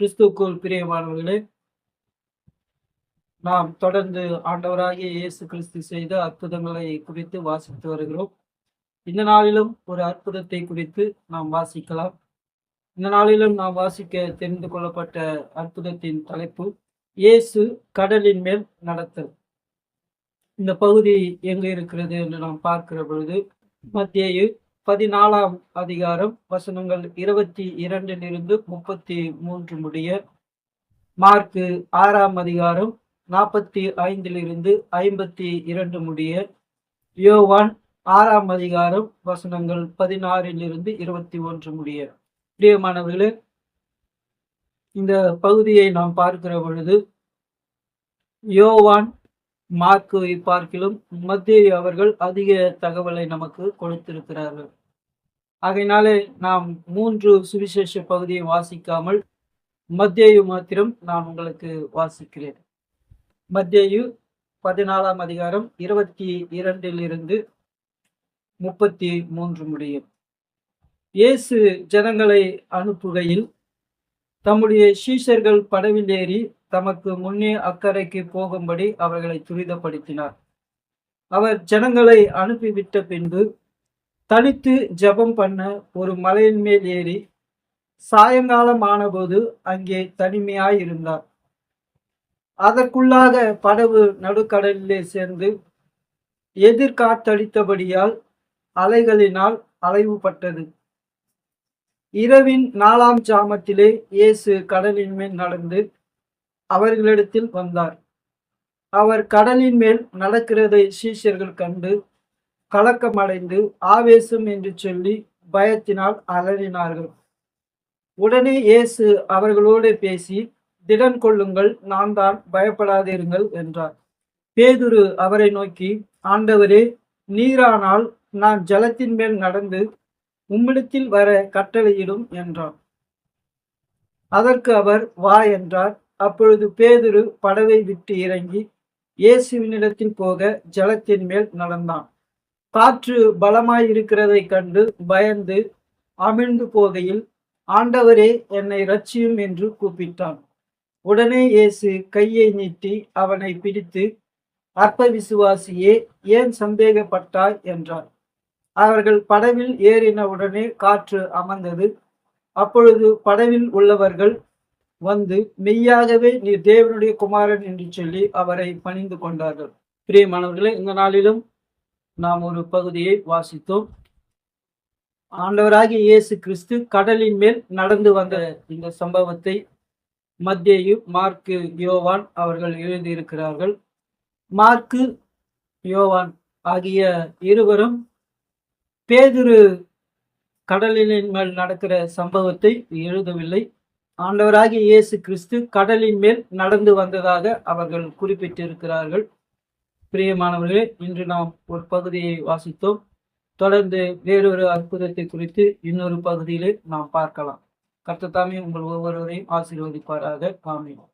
கிறிஸ்துக்குள் பிரியமானவர்களே நாம் தொடர்ந்து ஆண்டவராகிய இயேசு கிறிஸ்து செய்த அற்புதங்களை குறித்து வாசித்து வருகிறோம். இந்த நாளிலும் ஒரு அற்புதத்தை குறித்து நாம் வாசிக்கலாம். இந்த நாளிலும் நாம் வாசிக்க தெரிந்து கொள்ளப்பட்ட அற்புதத்தின் தலைப்பு இயேசு கடலின் மேல் நடத்தல். இந்த பகுதி எங்கு இருக்கிறது என்று நாம் பார்க்கிற பொழுது மத்தியு பதினாலாம் அதிகாரம் வசனங்கள் இருபத்தி இரண்டிலிருந்து முப்பத்தி மூன்று முடிய மார்க்கு ஆறாம் அதிகாரம் நாற்பத்தி ஐந்திலிருந்து ஐம்பத்தி இரண்டு முடிய யோவான் ஆறாம் அதிகாரம் வசனங்கள் பதினாறிலிருந்து இருபத்தி ஒன்று முடிய. பிரியமானவர்களே இந்த பகுதியை நாம் பார்க்கிற பொழுது யோவான் மார்க்குவை பார்க்கிலும் மத்திய அவர்கள் அதிக தகவலை நமக்கு கொடுத்திருக்கிறார்கள். ஆகையினாலே நாம் மூன்று சுவிசேஷ பகுதியை வாசிக்காமல் மத்தியு மாத்திரம் நான் உங்களுக்கு வாசிக்கிறேன். மத்தியு பதினாலாம் அதிகாரம் இருபத்தி இரண்டிலிருந்து முப்பத்தி மூன்று முடியும். இயேசு ஜனங்களை அனுப்புகையில் தம்முடைய சீஷர்கள் படவில் ஏறி தமக்கு முன்னே அக்கறைக்கு போகும்படி அவர்களை துரிதப்படுத்தினார். அவர் ஜனங்களை அனுப்பிவிட்ட பின்பு தனித்து ஜெபம் பண்ண ஒரு மலையின் மேல் ஏறி சாயங்காலம் ஆனபோது அங்கே தனிமையாய் இருந்தார் அதற்குள்ளாக படவு நடுக்கடலிலே சேர்ந்து எதிர்காத்தடித்தபடியால் அலைகளினால் அலைவுபட்டது. இரவின் நாலாம் ஜாமத்திலே இயேசு கடலின் மேல் நடந்து அவர்களிடத்தில் வந்தார். அவர் கடலின் மேல் நடக்கிறதை சீஷர்கள் கண்டு கலக்கமடைந்து ஆவேசம் என்று சொல்லி பயத்தினால் அலறினார்கள். உடனே இயேசு அவர்களோடு பேசி திடன் கொள்ளுங்கள் நான் தான் பயப்படாதிருங்கள் என்றார். பேதுரு அவரை நோக்கி ஆண்டவரே நீரானால் நான் ஜலத்தின் மேல் நடந்து உம்மிடத்தில் வர கட்டளையிடும் என்றார் அதற்கு அவர் வா என்றார். அப்பொழுது பேதுரு படவை விட்டு இறங்கி இயேசுவினிடத்தில் போக ஜலத்தின் மேல் நடந்தான். காற்று பலமாயிருக்கிறதை கண்டு பயந்து அமிழ்ந்து போகையில் ஆண்டவரே என்னை ரட்சியும் என்று கூப்பிட்டான். உடனே இயேசு கையை நீட்டி அவனை பிடித்து அற்ப விசுவாசியே ஏன் சந்தேகப்பட்டாய்? என்றார். அவர்கள் படவில் ஏறின உடனே காற்று அமர்ந்தது. அப்பொழுது படவில் உள்ளவர்கள் வந்து மெய்யாகவே நீ தேவனுடைய குமாரன் என்று சொல்லி அவரை பணிந்து கொண்டார்கள். பிரியமானவர்களே இந்த நாளிலும் நாம் ஒரு பகுதியை வாசித்தோம். ஆண்டவராகிய இயேசு கிறிஸ்து கடலின் மேல் நடந்து வந்த இந்த சம்பவத்தை மத்தியு மார்க்கு யோவான் அவர்கள் எழுதியிருக்கிறார்கள். மார்க்கு யோவான் ஆகிய இருவரும் பேதுரு கடலின் மேல் நடக்கிற சம்பவத்தை எழுதவில்லை. ஆண்டவராகிய இயேசு கிறிஸ்து கடலின் மேல் நடந்து வந்ததாக அவர்கள் குறிப்பிட்டிருக்கிறார்கள். பிரியமானவர்களே இன்று நாம் ஒரு பகுதியை வாசித்தோம். தொடர்ந்து வேறொரு அற்புதத்தை குறித்து இன்னொரு பகுதியிலே நாம் பார்க்கலாம். கர்த்தத்தாமே உங்கள் ஒவ்வொருவரையும் ஆசீர்வதிப்பாராக. காமினோம்